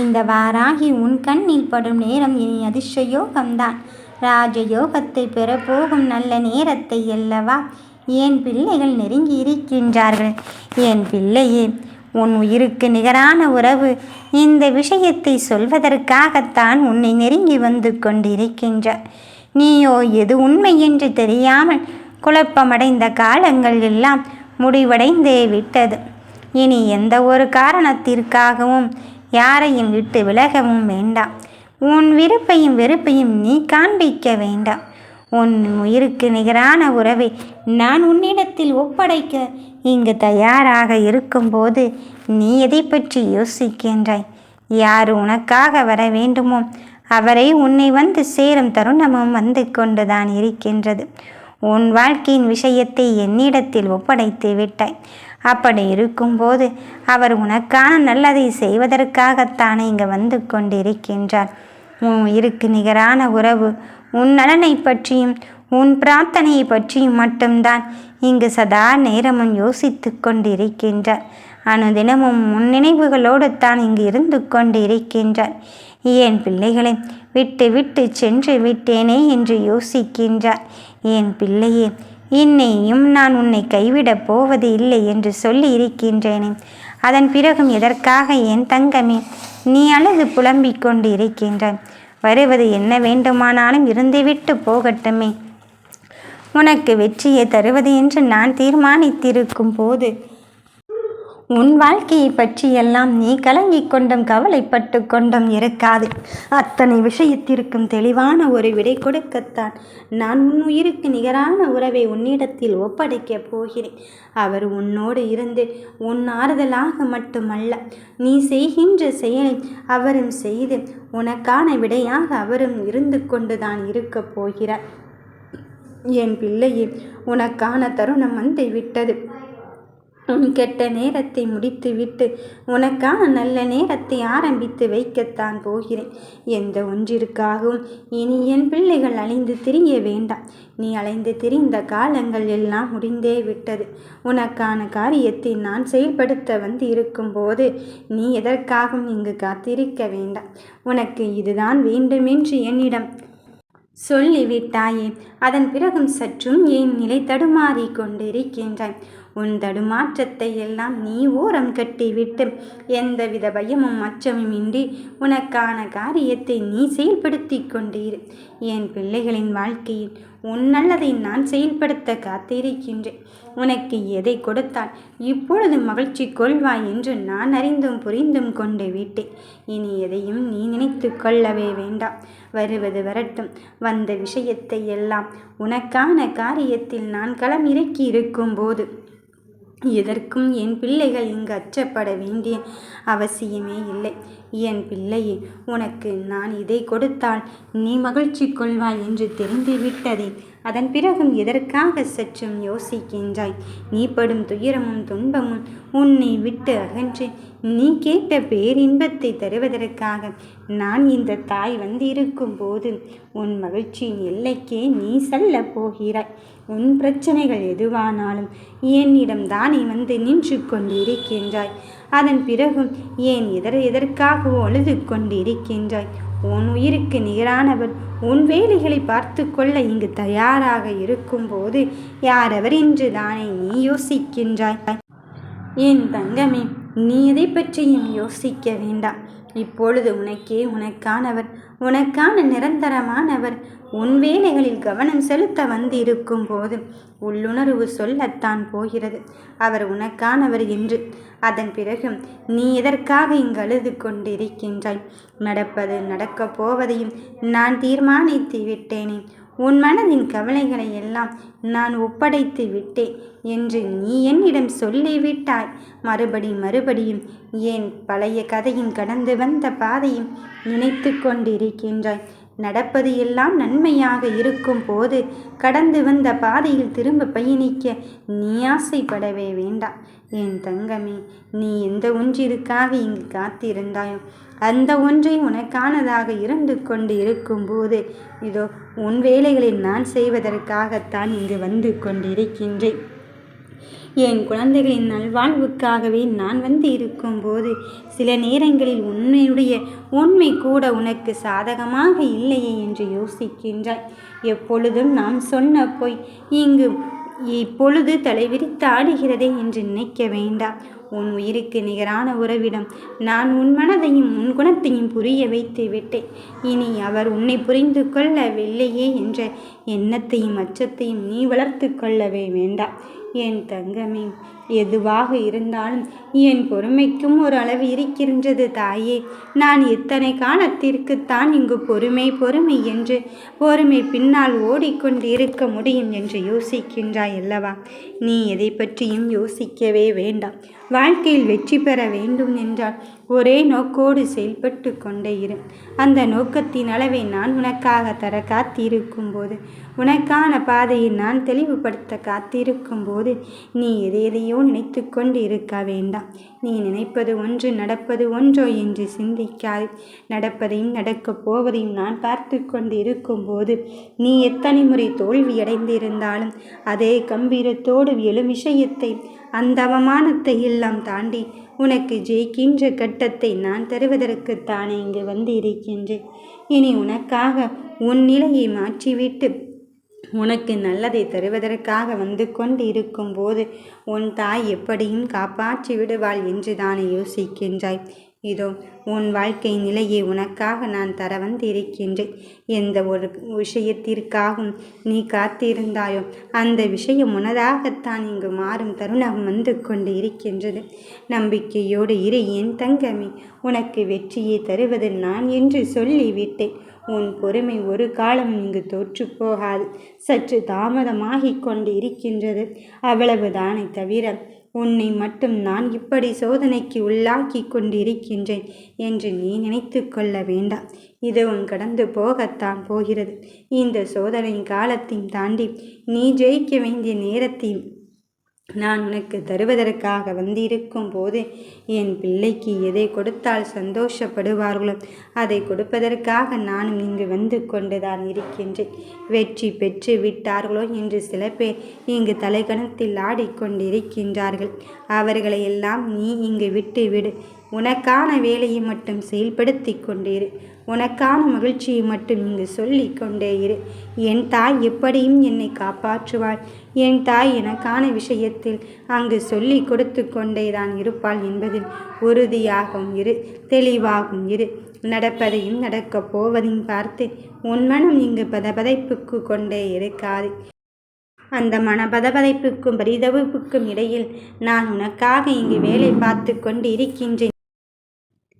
இந்த வாராகி உன் கண்ணில் படும் நேரம் இனி அதிர்ஷ்டயோகம்தான் ராஜயோகத்தை பெறப்போகும் நல்ல நேரத்தை அல்லவா? என் பிள்ளைகள் நெருங்கி இருக்கின்றார்கள். என் பிள்ளையே உன் உயிருக்கு நிகரான உறவு. இந்த விஷயத்தை சொல்வதற்காகத்தான் உன்னை நெருங்கி வந்து கொண்டிருக்கின்றார் நீயோ எது உண்மை என்று தெரியாமல் குழப்பமடைந்த காலங்கள் எல்லாம் முடிவடைந்தே விட்டது. இனி எந்த ஒரு காரணத்திற்காகவும் யாரையும் விட்டு விலகவும் வேண்டாம். உன் விருப்பையும் வெறுப்பையும் நீ காண்பிக்க வேண்டாம். உன் உயிருக்கு நிகரான உறவை நான் உன்னிடத்தில் ஒப்படைக்க இங்கு தயாராக இருக்கும்போது நீ எதை பற்றி யோசிக்கின்றாய்? யார் உனக்காக வர வேண்டுமோ அவரை உன்னை வந்து சேரும் தருணமும் வந்து கொண்டுதான் இருக்கின்றது. உன் வாழ்க்கையின் விஷயத்தை என்னிடத்தில் ஒப்படைத்து விட்டாய். அப்படி இருக்கும்போது அவர் உனக்கான நல்லதை செய்வதற்காகத்தானே இங்கு வந்து கொண்டிருக்கின்றார். உன் உயிருக்கு நிகரான உறவு உன் நலனை பற்றியும் உன் பிரார்த்தனையை பற்றியும் மட்டும்தான் இங்கு சதா நேரமும் யோசித்து கொண்டிருக்கின்றார். அனுதினமும் முன் நினைவுகளோடு தான் இங்கு இருந்து கொண்டிருக்கின்றார். என் பிள்ளைகளை விட்டு விட்டு சென்று விட்டேனே என்று யோசிக்கின்றார். என் பிள்ளையே இன்னையும் நான் உன்னை கைவிடப் போவது இல்லை என்று சொல்லி இருக்கின்றேனே. அதன் பிறகும் எதற்காக என் தங்கமே? நீ அழுது புலம்பிக் கொண்டு இருக்கின்றாய் வருவது என்ன வேண்டுமானாலும் இருந்துவிட்டு போகட்டுமே. உனக்கு வெற்றியை தருவது என்று நான் தீர்மானித்திருக்கும் போது உன் வாழ்க்கையை பற்றியெல்லாம் நீ கலங்கிக் கொண்டும் கவலைப்பட்டு கொண்டும் இருக்காது. அத்தனை விஷயத்திற்கும் தெளிவான ஒரு விடை கொடுக்கத்தான் நான் உன் உயிருக்கு நிகரான உறவை உன்னிடத்தில் ஒப்படைக்கப் போகிறேன். அவர் உன்னோடு இருந்து உன் ஆறுதலாக மட்டுமல்ல நீ செய்கின்ற செயலை அவரும் செய்து உனக்கான விடையாக அவரும் இருந்து கொண்டுதான் இருக்கப் போகிறார். என் பிள்ளையே உனக்கான தருணம் வந்து விட்டது உன் கெட்ட நேரத்தை முடித்துவிட்டு உனக்கான நல்ல நேரத்தை ஆரம்பித்து வைக்கத்தான் போகிறேன். எந்த ஒன்றிற்காகவும் இனி என் பிள்ளைகள் அலைந்து திரிய வேண்டாம். நீ அலைந்து திரிந்த காலங்கள் எல்லாம் முடிந்தே விட்டது. உனக்கான காரியத்தை நான் செயல்படுத்த வந்து இருக்கும்போது நீ எதற்காகவும் இங்கு காத்திருக்க வேண்டாம். உனக்கு இதுதான் வேண்டுமென்று என்னிடம் சொல்லிவிட்டாயே. அதன் பிறகும் சற்றும் என் நிலை தடுமாறி கொண்டிருக்கின்றாய். உன் தடுமாற்றத்தை எல்லாம் நீ ஓரம் கட்டிவிட்டு எந்தவித பயமும் அச்சமும் இன்றி உனக்கான காரியத்தை நீ செயல்படுத்தி கொண்டீர். என் பிள்ளைகளின் வாழ்க்கையில் உன் நல்லதை நான் செயல்படுத்த காத்திருக்கின்றேன். உனக்கு எதை கொடுத்தால் இப்பொழுது மகிழ்ச்சி கொள்வாய் என்று நான் அறிந்தும் புரிந்தும் கொண்டு விட்டேன். இனி எதையும் நீ நினைத்து கொள்ளவே வேண்டாம். வருவது வரட்டும். வந்த விஷயத்தை எல்லாம் உனக்கான காரியத்தில் நான் களம் இறக்கி இருக்கும்போது எதற்கும் என் பிள்ளைகள் இங்கு அச்சப்பட வேண்டிய அவசியமே இல்லை. என் பிள்ளையே உனக்கு நான் இதை கொடுத்தால் நீ மகிழ்ச்சி கொள்வாய் என்று தெரிந்துவிட்டதே. அதன் பிறகும் எதற்காக சற்றும் யோசிக்கின்றாய்? நீ படும் துயரமும் துன்பமும் உன்னை விட்டு அகன்று நீ கேட்ட பேரின்பத்தை தருவதற்காக நான் இந்த தாய் வந்திருக்கும் போது உன் மகிழ்ச்சியின் எல்லைக்கே நீ செல்ல போகிறாய். உன் பிரச்சனைகள் எதுவானாலும் என்னிடம் தானே வந்து நின்று கொண்டிருக்கின்றாய். அதன் பிறகும் ஏன் எதர் எதற்காகவோ அழுது கொண்டிருக்கின்றாய். உன் உயிருக்கு நிகரானவன் உன் வேலைகளை பார்த்து கொள்ள இங்கு தயாராக இருக்கும்போது யாரவர் இன்று தானே நீ யோசிக்கின்றாய்? என் தங்கமே நீ எதை பற்றியும் யோசிக்க வேண்டாம். இப்பொழுது உனக்கே உனக்கானவர் உனக்கான நிரந்தரமானவர். உன் வேலைகளில் கவனம் செலுத்த வந்திருக்கும் போது உள்ளுணர்வு சொல்லத்தான் போகிறது. அவர் உனக்கானவர் என்று. அதன் பிறகு நீ எதற்காக இங்கு அழுது கொண்டிருக்கின்றாய்? நடப்பது நடக்கப் போவதையும் நான் தீர்மானித்து விட்டேனே. உன் மனதின் கவலைகளை எல்லாம் நான் ஒப்படைத்து விட்டேன் என்று நீ என்னிடம் சொல்லிவிட்டாய். மறுபடி மறுபடியும் ஏன் பழைய கதையின் கடந்து வந்த பாதையும் நினைத்து கொண்டிருக்கின்றாய்? நடப்பது எல்லாம் நன்மையாக இருக்கும் போது கடந்து வந்த பாதையில் திரும்ப பயணிக்க நீ ஆசைப்படவே வேண்டாம். என் தங்கமே நீ எந்த ஒன்றிற்காக இங்கு காத்திருந்தாயோ அந்த ஒன்றை உனக்கானதாக இருந்து கொண்டு இருக்கும்போது இதோ உன் வேலைகளை நான் செய்வதற்காகத்தான் இங்கு வந்து கொண்டிருக்கின்றேன். என் குழந்தைகளின் நல்வாழ்வுக்காகவே நான் வந்து இருக்கும்போது சில நேரங்களில் உன்னுடைய உண்மை கூட உனக்கு சாதகமாக இல்லையே என்று யோசிக்கின்றாய். எப்பொழுதும் நாம் சொன்ன போய் இங்கு இப்பொழுது தலைவிரித்து ஆடுகிறதே என்று நினைக்க வேண்டாம். உன் உயிருக்கு நிகரான உறவிடம் நான் உன் மனதையும் உன் குணத்தையும் புரிய வைத்து விட்டேன். இனி அவர் உன்னை புரிந்து கொள்ளவில்லையே என்ற எண்ணத்தையும் அச்சத்தையும் நீ வளர்த்து கொள்ளவே வேண்டாம். என் தங்கமே எதுவாக இருந்தாலும் என் பொறுமைக்கும் ஒரு அளவு இருக்கின்றது தாயே. நான் இத்தனை காலத்திற்குத்தான் இங்கு பொறுமை பொறுமை என்று பொறுமை பின்னால் ஓடிக்கொண்டு இருக்க முடியும் என்று யோசிக்கின்றாய் அல்லவா? நீ எதை பற்றியும் யோசிக்கவே வேண்டாம். வாழ்க்கையில் வெற்றி பெற வேண்டும் என்றால் ஒரே நோக்கோடு செயல்பட்டு கொண்டே இரு. அந்த நோக்கத்தின் அளவை நான் உனக்காக தர காத்திருக்கும் போது உனக்கான பாதையை நான் தெளிவுபடுத்த காத்திருக்கும் போது நீ எதையோ நினைத்து கொண்டு இருக்க வேண்டாம் நீ நினைப்பது ஒன்று நடப்பது ஒன்றோ என்று சிந்திக்காது. நடப்பதையும் நடக்கப் போவதையும் நான் பார்த்து கொண்டு இருக்கும்போது நீ எத்தனை முறை தோல்வியடைந்திருந்தாலும் அதே கம்பீரத்தோடு எழும் விஷயத்தை அந்த அவமானத்தை எல்லாம் தாண்டி உனக்கு ஜெயிக்கின்ற கட்டத்தை நான் தருவதற்குத்தானே இங்கு வந்து இருக்கின்றேன் இனி உனக்காக உன் நிலையை மாற்றிவிட்டு உனக்கு நல்லதை தருவதற்காக வந்து கொண்டு இருக்கும்போது உன் தாய் எப்படியும் காப்பாற்றி விடுவாள் என்று தானே யோசிக்கின்றாய். இதோ உன் வாழ்க்கை நிலையை உனக்காக நான் தர வந்திருக்கின்றேன். எந்த ஒரு விஷயத்திற்காகவும் நீ காத்திருந்தாயோ அந்த விஷயம் உனதாகத்தான் இங்கு மாறும் தருணம் வந்து கொண்டு இருக்கின்றது நம்பிக்கையோடு இரு என் தங்கமே உனக்கு வெற்றியை தருவது நான் என்று சொல்லிவிட்டேன். உன் பொறுமை ஒரு காலம் இங்கு தோற்று போகாது. சற்று தாமதமாகிக் கொண்டு இருக்கின்றது அவ்வளவுதானே தவிர உன்னை மட்டும் நான் இப்படி சோதனைக்கு உள்ளாக்கி கொண்டிருக்கின்றேன் என்று நீ நினைத்து கொள்ள வேண்டாம். இதுவும் கடந்து போகத்தான் போகிறது. இந்த சோதனை காலத்தையும் தாண்டி நீ ஜெயிக்க வேண்டிய நேரத்தையும் நான் உனக்கு தருவதற்காக வந்திருக்கும் போது என் பிள்ளைக்கு எதை கொடுத்தால் சந்தோஷப்படுவார்களோ அதை கொடுப்பதற்காக நானும் இங்கு வந்து கொண்டுதான் இருக்கின்றேன். வெற்றி பெற்று விட்டார்களோ என்று சில பேர் இங்கு தலைகணத்தில் ஆடிக்கொண்டிருக்கின்றார்கள். அவர்களை எல்லாம் நீ இங்கு விட்டு விடு உனக்கான வேலையை மட்டும் செயல்படுத்தி கொண்டிரு. உனக்கான மகிழ்ச்சியை மட்டும் இங்கு சொல்லி கொண்டே இரு. என் தாய் எப்படியும் என்னை காப்பாற்றுவாள். என் தாய் எனக்கான விஷயத்தில் அங்கு சொல்லி கொடுத்து கொண்டே தான் இருப்பாள் என்பதில் உறுதியாகவும் இரு தெளிவாகவும் இரு. நடப்பதையும் நடக்கப் போவதையும் பார்த்து உன் மனம் இங்கு பதபதைப்புக்கு கொண்டே இருக்காது. அந்த மனபதபதைப்புக்கும் பரிதவிப்புக்கும் இடையில் நான் உனக்காக இங்கு வேலை பார்த்து கொண்டு இருக்கின்றேன்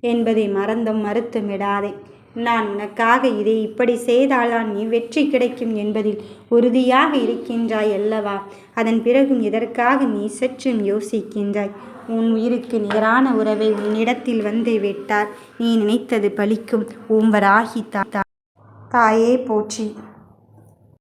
என்பதை மறந்தும் மறுத்துமிடாதே நான் உனக்காக இதை இப்படி செய்தால்தான் நீ வெற்றி கிடைக்கும் என்பதில் உறுதியாக இருக்கின்றாய் அல்லவா? அதன் பிறகும் எதற்காக நீ சற்றும் யோசிக்கின்றாய்? உன் உயிருக்கு நிகரான உறவை உன்னிடத்தில் வந்து விட்டார். நீ நினைத்தது பலிக்கும். ஓம்பராகி தா தாயே போற்றி.